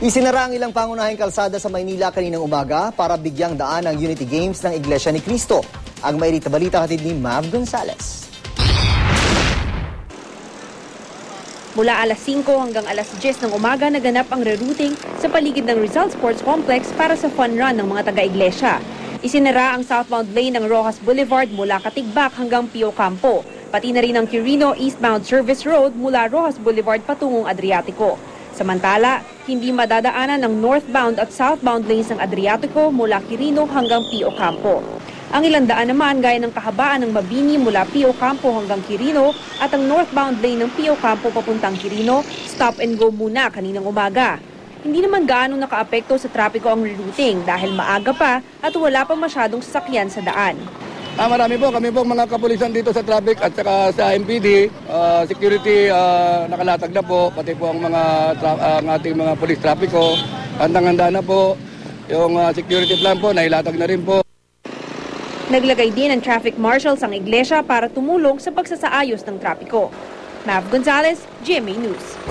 Isinara ang ilang pangunahing kalsada sa Maynila kaninang umaga para bigyang daan ang Unity Games ng Iglesia ni Cristo. Ang mairita balita hatid ni Mav Gonzalez. Mula alas 5 hanggang alas 10 ng umaga naganap ang rerouting sa paligid ng Rizal Sports Complex para sa fun run ng mga taga-iglesia. Isinara ang southbound lane ng Rojas Boulevard mula Katigbak hanggang Pio Campo, pati na rin ang Quirino eastbound service road mula Rojas Boulevard patungong Adriatico. Samantala, hindi madadaanan ng northbound at southbound lanes ng Adriatico mula Quirino hanggang Pio Campo. Ang ilang daan naman gaya ng kahabaan ng Mabini mula Pio Campo hanggang Quirino at ang northbound lane ng Pio Campo papuntang Quirino, stop and go muna kaninang umaga. Hindi naman gaano nakaapekto sa trapiko ang rerouting dahil maaga pa at wala pa masyadong sasakyan sa daan. Ah, marami po. Kami po mga kapulisan dito sa traffic at saka sa MPD. ah, security ah, nakalatag na po. Pati po ang mga ah, ang ating mga police trapiko. Handang-handa na po. Yung ah, security plan po, nailatag na rin po. Naglagay din ng traffic marshals ang iglesia para tumulong sa pagsasaayos ng trapiko. Mav Gonzalez, GMA News.